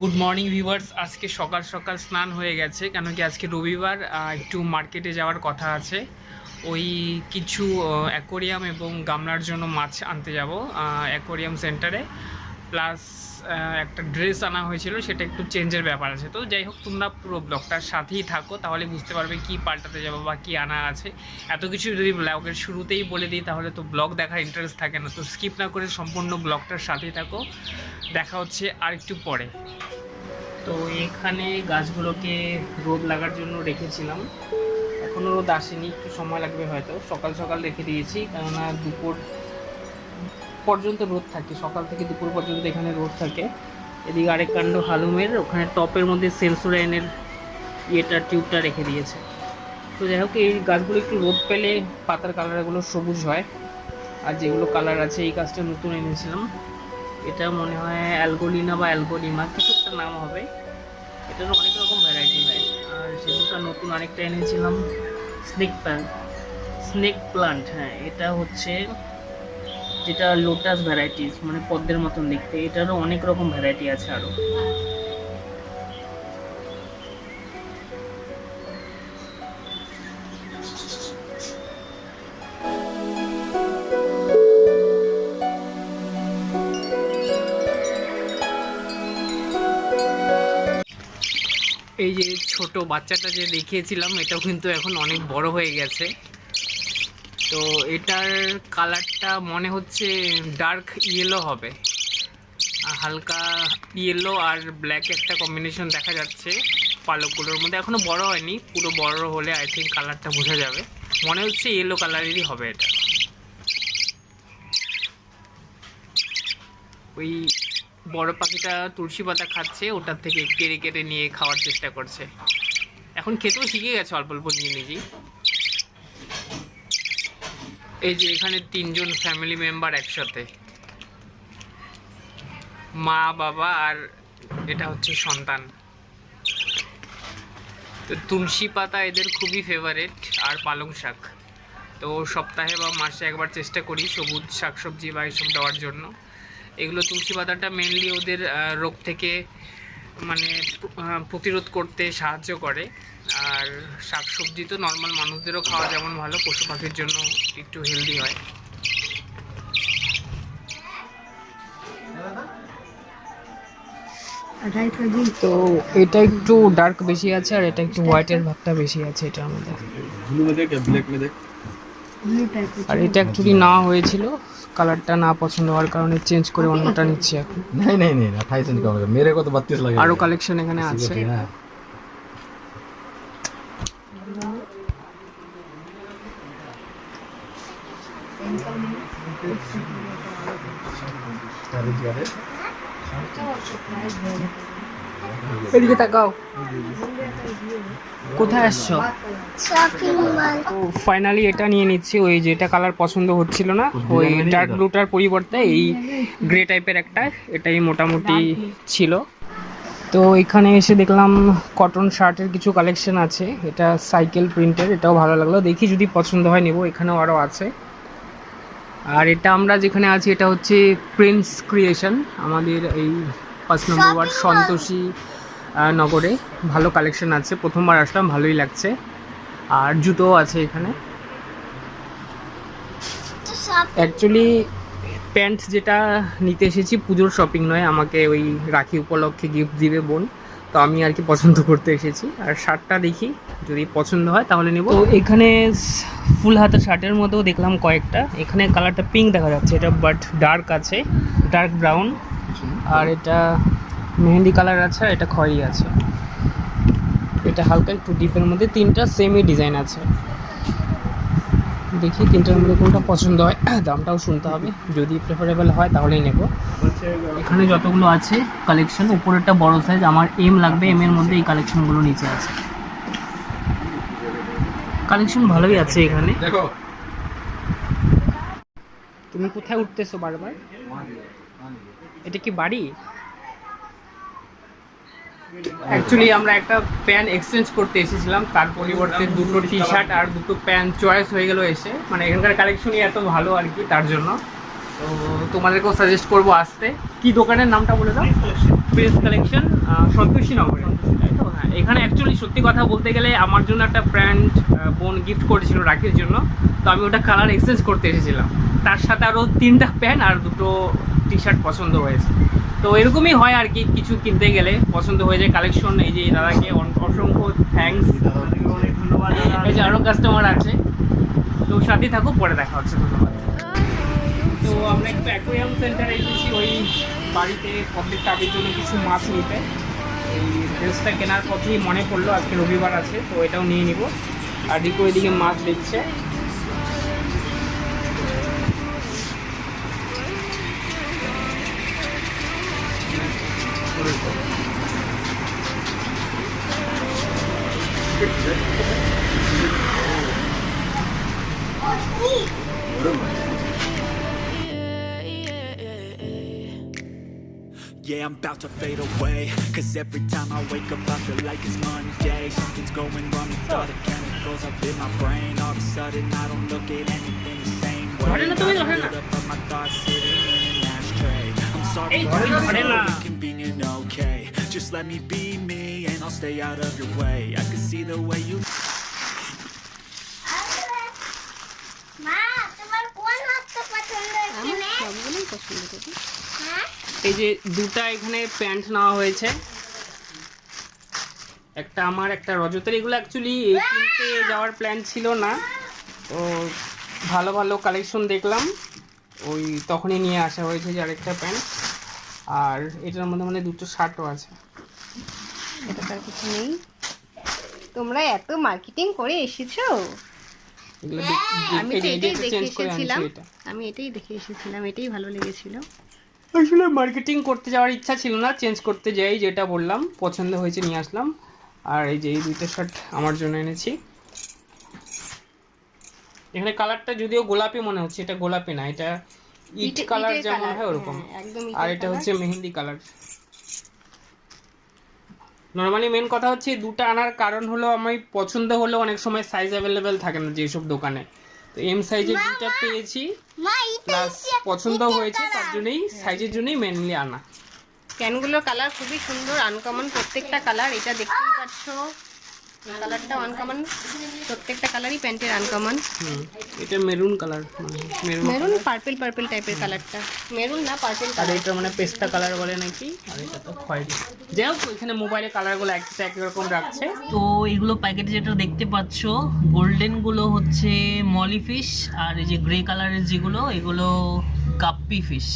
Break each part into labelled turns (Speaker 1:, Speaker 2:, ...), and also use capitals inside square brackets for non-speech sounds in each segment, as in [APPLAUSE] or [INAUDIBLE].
Speaker 1: Good morning viewers আজকে সকাল সকাল স্নান হয়ে গেছে কেন কি আজকে রবিবার একটু মার্কেটে যাওয়ার কথা আছে। ওই কিছু অ্যাকোরিয়াম এবং গামলার জন্য মাছ আনতে যাব অ্যাকোরিয়াম সেন্টারে প্লাস একটা ড্রেস আনা হয়েছিল, সেটা একটু চেঞ্জের ব্যাপার আছে। তো যাই হোক, তোমরা পুরো ব্লগটার সাথেই থাকো, তাহলে বুঝতে পারবে কি পাল্টাতে যাব বা কি আনা আছে। এত কিছু যদি ব্লগের শুরুতেই বলে দিই, তাহলে তো ব্লগ দেখার ইন্টারেস্ট থাকে না। তো স্কিপ না করে সম্পূর্ণ ব্লগটার সাথেই থাকো। দেখা হচ্ছে আর একটু পরে। তো এখানে গাছগুলোকে রোদ লাগার জন্য রেখেছিলাম। এখনও রোদ আসেনি, একটু সময় লাগবে হয়তো। সকাল সকাল রেখে দিয়েছি, কেননা দুপুর পর্যন্ত রোদ থাকে, সকাল থেকে দুপুর পর্যন্ত এখানে রোদ থাকে। এদিকে আরেক কাণ্ড হালুমের, ওখানে টপের মধ্যে সেলসোরাইনের ইয়েটা, টিউবটা রেখে দিয়েছে। তো যাই হোক, এই গাছগুলো একটু রোদ পেলে পাতার কালারগুলো সবুজ হয়। আর যেগুলো কালার আছে, এই গাছটা নতুন এনেছিলাম। এটা মনে হয় অ্যালগোলিনা বা অ্যালগোলিমা কিছু একটা নাম হবে। এটার অনেক রকম ভ্যারাইটি হয়। আর সেগুলোটা নতুন আরেকটা এনেছিলাম স্নেক প্ল্যান্ট স্নেক প্লান্ট হ্যাঁ এটা হচ্ছে যেটা লোটাস ভ্যারাইটিস মানে পদ্মের মতন দেখতে, এটারও অনেক রকম ভ্যারাইটি আছে আরও এই যে ছোট বাচ্চাটা যে দেখিয়েছিলাম, এটাও কিন্তু এখন অনেক বড় হয়ে গেছে। তো এটার কালারটা মনে হচ্ছে ডার্ক ইয়েলো হবে। হালকা ইয়েলো আর ব্ল্যাক একটা কম্বিনেশন দেখা যাচ্ছে পালকগুলোর মধ্যে। এখনও বড় হয়নি, পুরো বড় হলে আই থিঙ্ক কালারটা বোঝা যাবে। মনে হচ্ছে ইয়েলো কালারেরই হবে এটা। ওই বড় পাখিটা তুলসী পাতা খাচ্ছে, ওটার থেকে কেড়ে কেড়ে নিয়ে খাওয়ার চেষ্টা করছে। এখন খেতেও শিখে গেছে অল্প অল্প নিজে নিজেই। এই যে এখানে তিনজন ফ্যামিলি মেম্বার একসাথে। মা, বাবা আর এটা হচ্ছে সন্তান। তো তুলসী পাতা এদের খুবই ফেভারেট আর পালং শাক। তো সপ্তাহে বা মাসে একবার চেষ্টা করি সবুজ শাকসবজি বা এইসব দেওয়ার জন্য। এগুলো তুলসী পাতাটা মেনলি ওদের রোগ থেকে মানে প্রতিরোধ করতে সাহায্য করে। আর শাক সবজি তো নর্মাল মানুষদেরও খাওয়া যেমন ভালো পশু পাখির জন্য একটু হেলদি হয়। তো এটা একটু ডার্ক বেশি আছে আর এটা একটু হোয়াইটের ভাগটা বেশি আছে
Speaker 2: এটা আমাদের।
Speaker 1: আর এটা অ্যাকচুয়ালি না হয়েছিল? কালারটা না পছন্দ হওয়ার কারণে চেঞ্জ করে অন্যটা নিচ্ছি এখন।
Speaker 2: নাই নাই নাই আঠাইশ মেরে কত বাত্তিস লাগে।
Speaker 1: আরও কালেকশন এখানে আছে
Speaker 2: হ্যাঁ।
Speaker 1: এদিকে তাকাও। কোথায় আসছো? ফাইনালি এটা নিয়ে নিচ্ছি। ওই যেটা কালার পছন্দ হচ্ছিল না ওই ডার্ক ব্লুটার পরিবর্তে এই গ্রে টাইপের একটা এটাই মোটামুটি ছিল। তো এখানে এসে দেখলাম কটন শার্টের কিছু কালেকশন আছে। এটা সাইকেল প্রিন্টের এটাও ভালো লাগল। দেখি যদি পছন্দ হয় নেব। এখানেও আরও আছে। আর এটা আমরা যেখানে আছি এটা হচ্ছে প্রিন্স ক্রিয়েশন আমাদের এই পাঁচ নম্বর ওয়ার্ড সন্তোষী নগরে। ভালো কালেকশন আছে প্রথমবার আসলাম ভালোই লাগছে। আর জুতোও আছে এখানে। অ্যাকচুয়ালি প্যান্ট যেটা নিতে এসেছি পুজোর শপিং নয় আমাকে ওই রাখি উপলক্ষে গিফট দিবে বোন। তো আমি আর কি পছন্দ করতে এসেছি। আর শার্টটা দেখি, যদি পছন্দ হয় তাহলে নেব। তো এখানে ফুল হাতের শার্টের মধ্যেও দেখলাম কয়েকটা। এখানে কালারটা পিঙ্ক দেখা যাচ্ছে, এটা বাট ডার্ক আছে ডার্ক ব্রাউন আর এটা মেহেন্দি কালার আছে, আর এটা খয়েরি আছে। এটা হালকা একটু ডিপের মধ্যে, তিনটা সেমই ডিজাইন আছে। দেখি তিনটার মধ্যে কোনটা পছন্দ হয় [CLEARS THROAT] দামটাও শুনতে হবে। যদি প্রেফারেবল হয় তাহলেই নেব। এখানে যতগুলো আছে কালেকশন উপরেরটা বড় সাইজ আমার এম লাগবে এম এর মধ্যে এই কালেকশনগুলো নিচে আছে। কালেকশন ভালোই আছে এখানে। তুমি কোথায় উঠতেছো বারবার? এটা কি বাড়ি? অ্যাকচুয়ালি আমরা একটা প্যান্ট এক্সচেঞ্জ করতে এসেছিলাম। তার পরিবর্তে দুটো টি শার্ট আর দুটো প্যান্ট চয়েস হয়ে গেল এসে। মানে এখানকার কালেকশনই এত ভালো আর কি তার জন্য। তো তোমাদেরকেও সাজেস্ট করব আসতে। কি দোকানের নামটা বলে দাও? প্রেস কালেকশন সন্তোষী নগরে। তাই তো? হ্যাঁ এখানে অ্যাকচুয়ালি সত্যি কথা বলতে গেলে আমার জন্য একটা প্যান্ট বোন গিফট করেছিল রাখির জন্য। তো আমি ওটা কালার এক্সচেঞ্জ করতে এসেছিলাম। তার সাথে আরও তিনটা প্যান্ট আর দুটো টি শার্ট পছন্দ হয়েছে। তো এরকমই হয় আর কি, কিছু কিনতে গেলে পছন্দ হয়ে যায় কালেকশন এই যে দাদাকে অসংখ্য ধন্যবাদ এই যে আরও কাস্টমার আছে। তো সাথে থাকো পরে দেখা হচ্ছে, ধন্যবাদ। তো আমরা একটু অ্যাকোয়ারিয়াম সেন্টারে এসেছি ওই বাড়িতে প্রত্যেক টাবির জন্য কিছু মাছ নিতে। এই ড্রেসটা কেনার পথেই মনে পড়ল, আজকে রবিবার আছে, তো এটাও নিয়ে নিব। আর রিকো এদিকে মাছ দেখছে
Speaker 3: Yeah, I'm about to fade away Cause every time I wake up I feel like it's Monday. Something's going wrong with all the chemicals up in my brain. All of a sudden I don't look at anything the same way. I build up of my thoughts sitting in an ashtray. I'm sorry for it's inconvenient, okay. Just let me be me and I'll stay out of your way. I the way you
Speaker 1: এই যে দুটা এখানে pant নেওয়া হয়েছে। একটা আমার একটা রজতের। এগুলো অ্যাকচুয়ালি কিনতে যাওয়ার প্ল্যান ছিল না। তো ভালো ভালো কালেকশন দেখলাম। ওই তখনই নিয়ে আসা হয়েছে যে আরেকটা প্যান্ট। আর এটার মধ্যে মানে দুটো শার্টও আছে।
Speaker 4: এটা তার কিছু নেই। তোমরা এত মার্কেটিং করে এসেছ?
Speaker 1: এগুলো
Speaker 4: আমি তো এটাই দেখে
Speaker 1: চেঞ্জ করে
Speaker 4: এসেছিলাম। আমি এটাই দেখে এসেছিলাম এটাই ভালো লেগেছিল।
Speaker 1: আসলে মার্কেটিং করতে যাওয়ার ইচ্ছা ছিল না চেঞ্জ করতে যাই যেটা বললাম পছন্দ হয়েছে নিয়ে আসলাম। আর এই যে এই দুইটা শার্ট আমার জন্য এনেছি। এখানে কালারটা যদিও গোলাপি মনে হচ্ছে এটা গোলাপি না এটা ইট কালার যেমন হয় ওরকম।
Speaker 4: হ্যাঁ, একদম
Speaker 1: আর এটা হচ্ছে মেহেন্দি কালার নর্মালি মেন কথা হচ্ছে এই দুটো আনার কারণ হলো আমি পছন্দ হলেও অনেক সময় সাইজ অ্যাভেলেবেল থাকে না যেসব দোকানে। তো এম সাইজের দুটা পেয়েছি প্লাস পছন্দ হয়েছে তার। জন্যই সাইজের জন্যই মেনলি আনা।
Speaker 4: ক্যানগুলোর কালার খুবই সুন্দর আনকমন প্রত্যেকটা কালার এটা দেখতেই পাচ্ছ। কালারটা আনকমন প্রত্যেকটা কালারই প্যান্টের আনকমন
Speaker 1: এটা maroon colour maroon
Speaker 4: maroon purple purple টাইপের কালারটা মেরুন না পার্পল
Speaker 1: আর এটা মানে পেস্তা কালার বলে নাকি? আর এটা তো খয়েরি যাই হোক এখানে মোবাইলে কালারগুলো একটা এক রকম রাখছে। তো এগুলো প্যাকেটে যেটা দেখতে পাচ্ছ গোল্ডেনগুলো হচ্ছে মলি ফিশ আর এই যে গ্রে কালারের যেগুলো এগুলো কাপ্পি ফিশ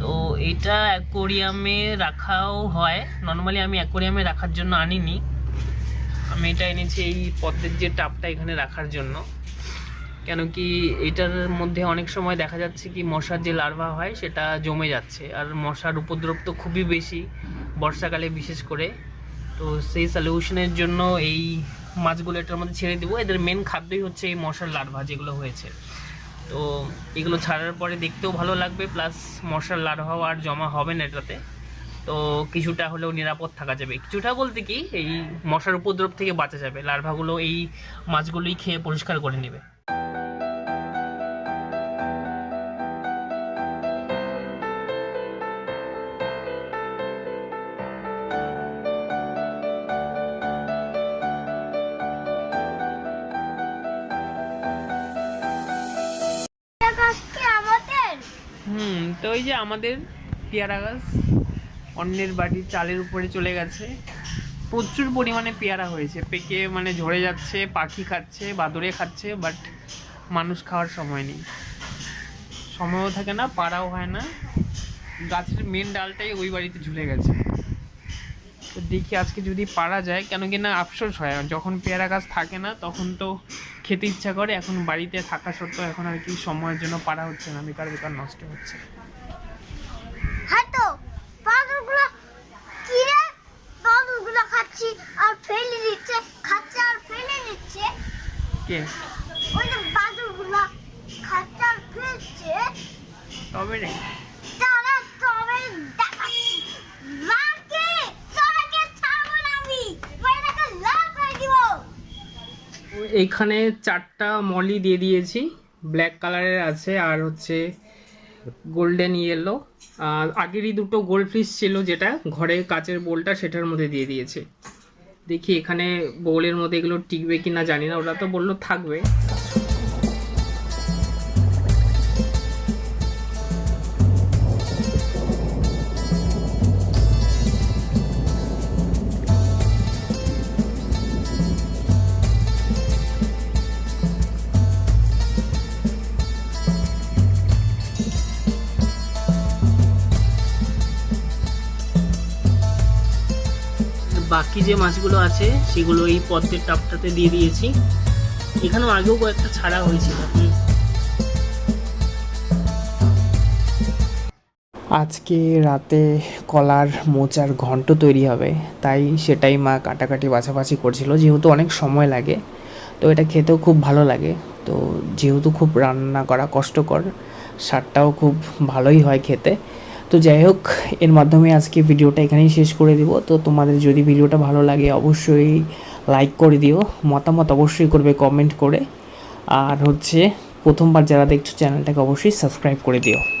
Speaker 1: তো এটা অ্যাকোরিয়ামে রাখাও হয়। নর্মালি আমি অ্যাকোরিয়ামে রাখার জন্য আনিনি। আমি এটা এনেছি এই পদ্মের যে টাপটা এখানে রাখার জন্য। কেন কি এটার মধ্যে অনেক সময় দেখা যাচ্ছে কি মশার যে লার্ভা হয়, সেটা জমে যাচ্ছে। আর মশার উপদ্রব তো খুবই বেশি বর্ষাকালে বিশেষ করে। তো সেই সলিউশনের জন্য এই মাছগুলো এটার মধ্যে ছেড়ে দেবো। এদের মেন খাদ্যই হচ্ছে এই মশার লার্ভা যেগুলো হয়েছে। তো এগুলো ছাড়ার পরে দেখতেও ভালো লাগবে প্লাস মশার লার্ভাও আর জমা হবে না এটাতে। তো কিছুটা হলেও নিরাপদ থাকা যাবে। কিছুটা বলতে কি এই মশার উপদ্রব থেকে বাঁচা যাবে। লার্ভাগুলো এই মাছগুলোই খেয়ে পরিষ্কার করে নেবে। হুম তো এই যে আমাদের পেয়ারা গাছ। অন্যের বাড়ির চালের উপরে চলে গেছে। প্রচুর পরিমাণে পেয়ারা হয়েছে। পেকে মানে ঝরে যাচ্ছে, পাখি খাচ্ছে, বাদুড়ে খাচ্ছে বাট মানুষ খাওয়ার সময় নেই। সময়ও থাকে না, পাড়াও হয় না। গাছের মেন ডালটাই ওই বাড়িতে ঝুলে গেছে। তো দেখি আজকে যদি পারা যায়, কেন কি না আফসোস হয়। যখন পেয়ারা গাছ থাকে না, তখন তো খেতে ইচ্ছা করে। এখন বাড়িতে থাকা সত্ত্বেও এখন আর কি সময়ের জন্য পারা হচ্ছে না, বেকার বেকার নষ্ট হচ্ছে
Speaker 5: হ্যাঁ তো বাদুরগুলো কি রে বাদুরগুলো খাচ্ছি আর ফেলে দিচ্ছে খাচ্ছে আর ফেলে দিচ্ছে
Speaker 1: কে?
Speaker 5: ওই যে বাদুরগুলো ফেলছে।
Speaker 1: তবে রে।
Speaker 5: তারা তবে দেখাচ্ছি। মাকে তোরাকে ছাড়বো না আমি। মাইনাকে লাভ করে দিব।
Speaker 1: এইখানে চারটা মলি দিয়ে দিয়েছি। ব্ল্যাক কালারের আছে আর হচ্ছে গোল্ডেন ইয়েলো
Speaker 6: আগেরই দুটো গোল্ড ফিশ ছিল যেটা ঘরে কাচের বোলটা সেটার মধ্যে দিয়ে দিয়েছে। দেখি এখানে বোলের মধ্যে এগুলো টিকবে কিনা জানি না ওরা তো বলল থাকবে। বাকি যে মাছগুলো আছে, সেগুলো এই পদ্মের টাপটাতে দিয়ে দিয়েছি। এখানেও আগেও কয়েকটা ছাড়া হয়েছিল।
Speaker 1: আজকে রাতে কলার মোচার ঘন্ট তৈরি হবে, তাই সেটাই মা কাটাকাটি বাছাবাছি করছিল। যেহেতু অনেক সময় লাগে, তো এটা খেতেও খুব ভালো লাগে। তো যেহেতু খুব রান্না করা কষ্টকর স্বাদটাও খুব ভালোই হয় খেতে। তো যাই হোক, এর মাধ্যমে আজকে ভিডিওটা এখানেই শেষ করে দিব। তো তোমাদের যদি ভিডিওটা ভালো লাগে, অবশ্যই লাইক করে দিও। মতামত অবশ্যই করবে কমেন্ট করে। আর হচ্ছে, প্রথমবার যারা দেখছ চ্যানেলটাকে অবশ্যই সাবস্ক্রাইব করে দিও।